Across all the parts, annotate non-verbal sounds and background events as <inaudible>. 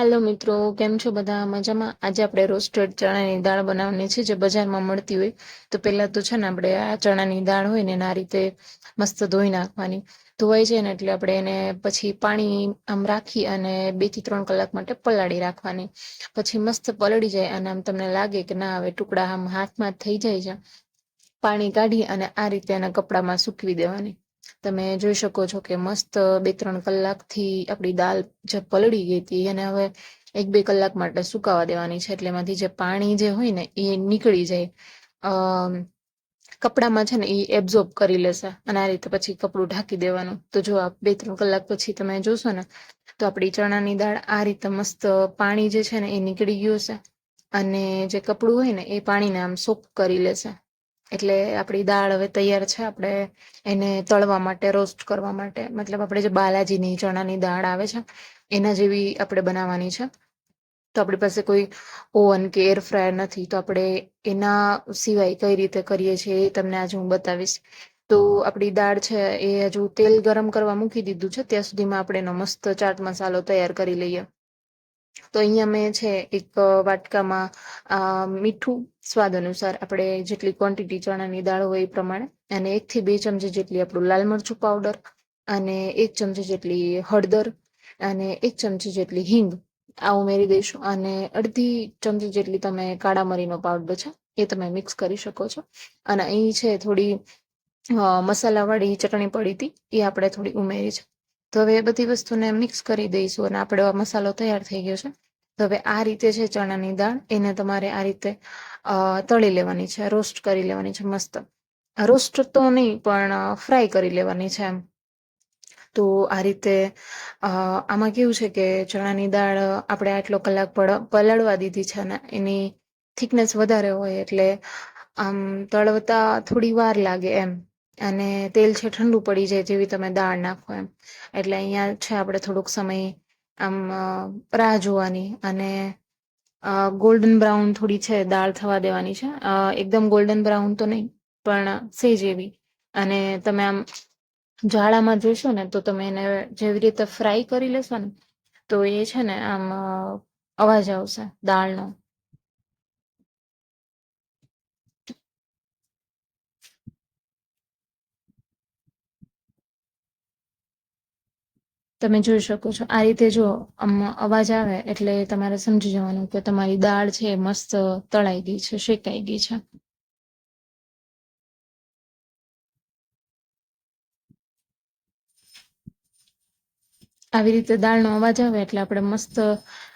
Hello મિત્રો, કેમ છો બધા? મજામાં? આજે આપણે રોસ્ટેડ ચણાની દાળ બનાવવાની છે, જે બજારમાં મળતી હોય. તો પહેલાં તો છે ને આપણે આ ચણાની દાળ હોય ને આ રીતે મસ્ત ધોઈ નાખવાની. ધોવાઈ જાય ને એટલે આપણે એને પછી પાણી આમ રાખી અને બેથી ત્રણ કલાક માટે પલાળી રાખવાની. પછી મસ્ત પલળી જાય અને આમ તમને લાગે કે ના, હવે ટુકડા આમ હાથમાં થઈ જાય છે. પાણી કાઢી અને આ રીતે એના કપડામાં સૂકવી દેવાની. તમે જોઈ શકો છો કે મસ્ત બે ત્રણ કલાકથી આપણી દાળ જે પલળી ગઈ હતી એને હવે એક બે કલાક માટે સુકાવા દેવાની છે. એટલે એમાંથી જે પાણી જે હોય ને એ નીકળી જાય. કપડામાં છે ને એ એબ્ઝોર્બ કરી લેશે અને આ રીતે પછી કપડું ઢાંકી દેવાનું. તો જો આ બે ત્રણ કલાક પછી તમે જોશો ને, તો આપણી ચણાની દાળ આ રીતે મસ્ત પાણી જે છે ને એ નીકળી ગયું છે અને જે કપડું હોય ને એ પાણીને આમ સોક કરી લેશે. એટલે આપણી દાળ હવે તૈયાર છે, આપણે એને તળવા માટે, રોસ્ટ કરવા માટે. મતલબ આપણે જે બાલાજીની, ચણાની દાળ આવે છે, એના જેવી આપણે બનાવવાની છે. તો આપણી પાસે કોઈ ઓવન કે એર ફ્રાયર નથી, તો આપણે એના સિવાય કઈ રીતે કરીએ છીએ એ તમને આજે હું બતાવીશ. તો આપણી દાળ છે, એ હજુ તેલ ગરમ કરવા મૂકી દીધું છે, ત્યાં સુધીમાં આપણે એનો મસ્ત ચાટ મસાલો તૈયાર કરી લઈએ. તો અહીંયા મેં છે એક વાટકામાં મીઠું સ્વાદ અનુસાર આપણે જેટલી ક્વોન્ટિટી ચણાની દાળ હોય એ પ્રમાણે અને એકથી બે ચમચી જેટલી આપણું લાલ મરચું પાવડર અને એક ચમચી જેટલી હળદર અને એક ચમચી જેટલી હિંગ આ ઉમેરી દઈશું અને અડધી ચમચી જેટલી તમે કાળા મરીનો પાવડર છે એ તમે મિક્સ કરી શકો છો. અને અહીં છે થોડી મસાલાવાળી ચટણી પડી હતી એ આપણે થોડી ઉમેરી છે. તો હવે એ બધી વસ્તુને મિક્સ કરી દઈશું અને આપણો મસાલો તૈયાર થઈ ગયો છે. તો હવે આ રીતે છે ચણાની દાળ, એને તમારે આ રીતે તળી લેવાની છે રોસ્ટ કરી લેવાની છે મસ્ત. રોસ્ટ તો નહીં, પણ ફ્રાય કરી લેવાની છે એમ. તો આ રીતે આમાં કેવું છે કે ચણાની દાળ આપણે આટલો કલાક પલાળવા દીધી છે અને એની થિકનેસ વધારે હોય એટલે, આમ, તળવતા થોડી વાર લાગે એમ. અને તેલ છે ઠંડુ પડી જાય જેવી તમે દાળ નાખો એમ. એટલે અહીંયા છે આપણે થોડોક સમય આમ રાહ જોવાની અને ગોલ્ડન બ્રાઉન થોડી છે દાળ થવા દેવાની છે. એકદમ ગોલ્ડન બ્રાઉન તો નહીં, પણ સેજ એવી. અને તમે આમ જાળામાં જોશો ને તો તમે એને જેવી રીતે ફ્રાય કરી લેશો ને, તો એ છે ને આમ અવાજ આવશે દાળનો. તમે જોઈ શકો છો. આ રીતે જો અવાજ આવે એટલે તમારે સમજી જવાનું કે તમારી દાળ છે મસ્ત તળાઈ ગઈ છે, શેકાઈ ગઈ છે. આવી રીતે દાળનો અવાજ આવે એટલે આપણે મસ્ત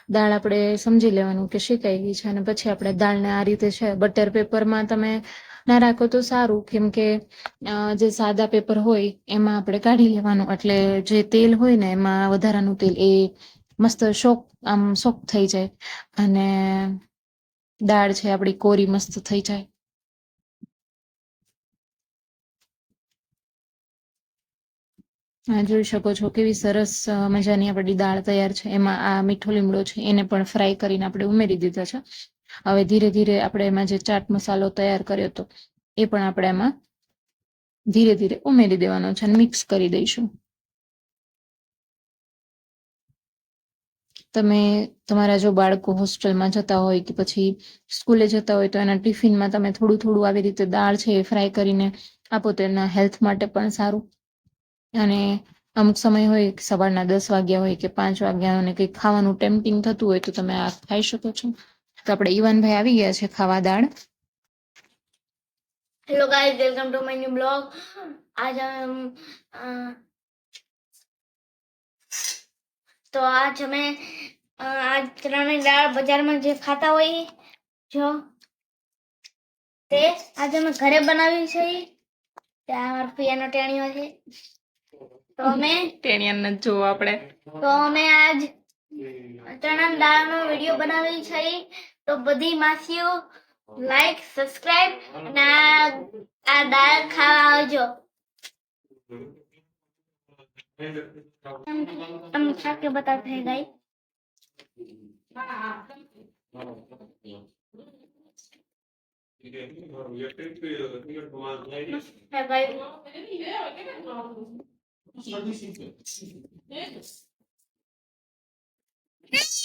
દાળ આપણે સમજી લેવાનું કે શેકાઈ ગઈ છે અને પછી આપણે દાળને આ રીતે છે બટર પેપરમાં તમે ના, રાખો તો સારું. કેમ કે જે સાદા પેપર હોય, એમાં આપણે કાઢી લેવાનું. એટલે જે તેલ હોય ને, એમાં વધારાનું તેલ, એ મસ્ત શોક, આમ શોક થઈ જાય. અને દાળ છે આપણી કોરી મસ્ત થઈ જાય. જોઈ શકો છો કેવી સરસ મજાની આપણી દાળ તૈયાર છે. એમાં આ મીઠો લીમડો છે, એને પણ ફ્રાય કરીને આપણે ઉમેરી દીધા છે. હવે ધીરે ધીરે આપણે એમાં જે ચાટ મસાલો તૈયાર કર્યો હતો એ પણ આપણે એમાં ધીરે ધીરે ઉમેરી દેવાનો છે અને મિક્સ કરી દઈશું. તમે તમારા જો બાળકો હોસ્ટેલમાં જતા હોય કે પછી સ્કૂલે જતા હોય તો એના ટિફિનમાં તમે થોડું થોડું આવી રીતે દાળ છે એ ફ્રાય કરીને આપો તો એના હેલ્થ માટે પણ સારું. અને અમુક સમય હોય સવારના દસ વાગ્યા હોય કે પાંચ વાગ્યા અને કંઈક ખાવાનું ટેમ્પટિંગ થતું હોય તો તમે આ ખાઈ શકો છો. તો આપણે ઈવાનભાઈ આવી ગયા છે ખાવા દાળ. Hello guys welcome to my new blog આજ તો આજ અમે આજ ચણાની દાળ બજારમાં જે ખાતા હોય જો તે આજે અમે ઘરે બનાવી છે. ત્યાં અમારો પિયાનો ટેણીઓ છે. તો અમે ટેણિયાને જોવા આપણે. તો અમે આજ ચણા દાળનો વિડીયો બનાવી છે તો બધી માસીઓ લાઈક સબસ્ક્રાઇબ અને આ આ દાળ ખાવા આવજો हम खा के बताते हैं गाइस है गाइस Yeah. <laughs>